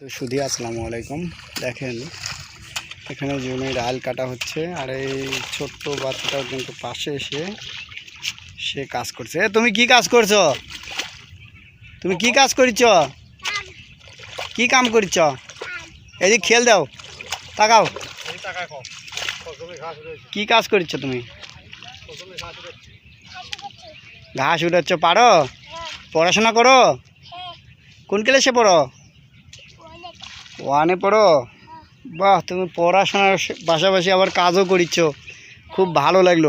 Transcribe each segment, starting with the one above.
তো সুধি আসসালামু আলাইকুম। দেখেন এখানে জমির আল কাটা হচ্ছে আর এই ছোট্ট বাচ্চাটাও কিন্তু পাশে এসে সে কাজ করছে। তুমি কি কাজ করছ? তুমি কি কাজ করিছ? কি কাম করিছ? এদিক খেল দাও তাকাও। কি কাজ করিছ তুমি? ঘাস উঠাচ্ছ পারো? পড়াশোনা করো? কোন ক্লাসে পড়ো? ওয়ানে পড়ো? বাহ তুমি পড়াশোনার পাশাপাশি আবার কাজও করিচ্ছ। খুব ভালো লাগল।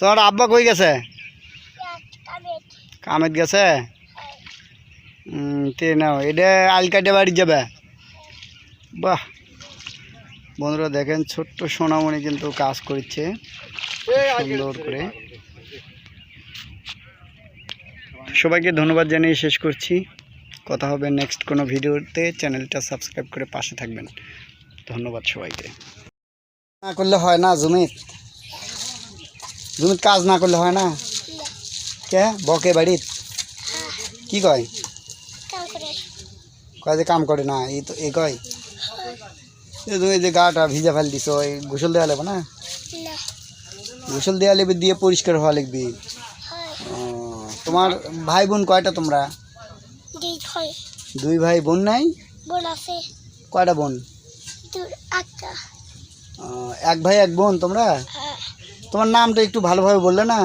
তোমার আব্বা কই গেছে? কামেত গেছে? তে নাও এটা আলকাটে বাড়ি যাবে। বাহ। বন্ধুরা দেখেন ছোট্ট সোনামণি কিন্তু কাজ করছে সুন্দর করে। সবাইকে ধন্যবাদ জানিয়ে শেষ করছি। কথা হবে নেক্সট কোনো ভিডিওতে চ্যানেলটা সাবস্ক্রাইব করে পাশে থাকবেন। ধন্যবাদ সবাইকে। না করলে হয় না জমিত। জমিত কাজ না করলে হয় না। কে? বকে বাড়িত কি কয়? কয় যে কাম করে না এই তো এই কয়? এই তুমি যে গাটা ভিজা ফেল দিছ এই গোসল দেওয়া লাগবে না? গোসল দেওয়া লাগবে দিয়ে পরিষ্কার হওয়া লাগবে। ও, তোমার ভাই বোন কয়টা তোমরা? দুই ভাই বোন নাই? বোন আছে। কয়টা বোন? এক ভাই এক বোন তোমরা? হ্যাঁ। তোমার নামটা একটু ভালোভাবে বললে না?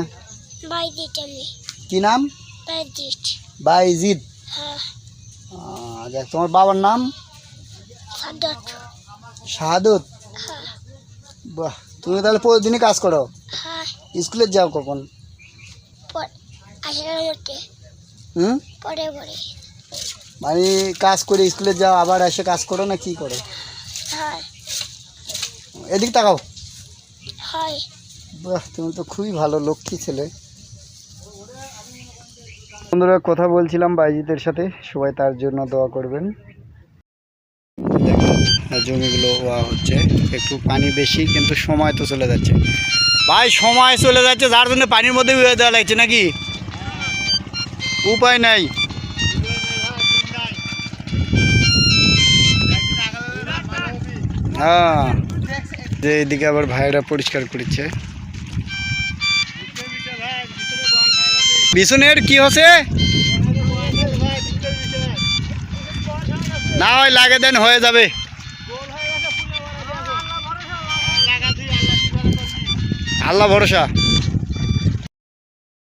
আমি। কি নাম? বাই দিট বাইজিদ হ্যাঁ দেখ তোমার বাবার নাম? সাদত। শাহাদত হ্যাঁ। বাহ তুমি তাহলে প্রতিদিনই কাজ করো? স্কুলে যাও কখন? হুম? পরে পরে। মানে কাজ করে স্কুলে যাও আবার এসে কাজ করো না কি করো? এদিক তাকাও। বাহ তুমি তো খুবই ভালো লক্ষ্মী ছেলে। বন্ধুরা কথা বলছিলাম বাইজিতের সাথে সবাই তার জন্য দোয়া করবেন। জমিগুলো ওয়া হচ্ছে একটু পানি বেশি কিন্তু সময় তো চলে যাচ্ছে। ভাই সময় চলে যাচ্ছে যার জন্য পানির মধ্যে দেওয়া লাগছে নাকি? উপায় নাই। হ্যাঁ। যে এদিকে আবার ভাইরা পরিষ্কার করছে। বিছুনের কি হচ্ছে? না হয় লাগে দেন, হয়ে যাবে। আল্লাহ ভরসা।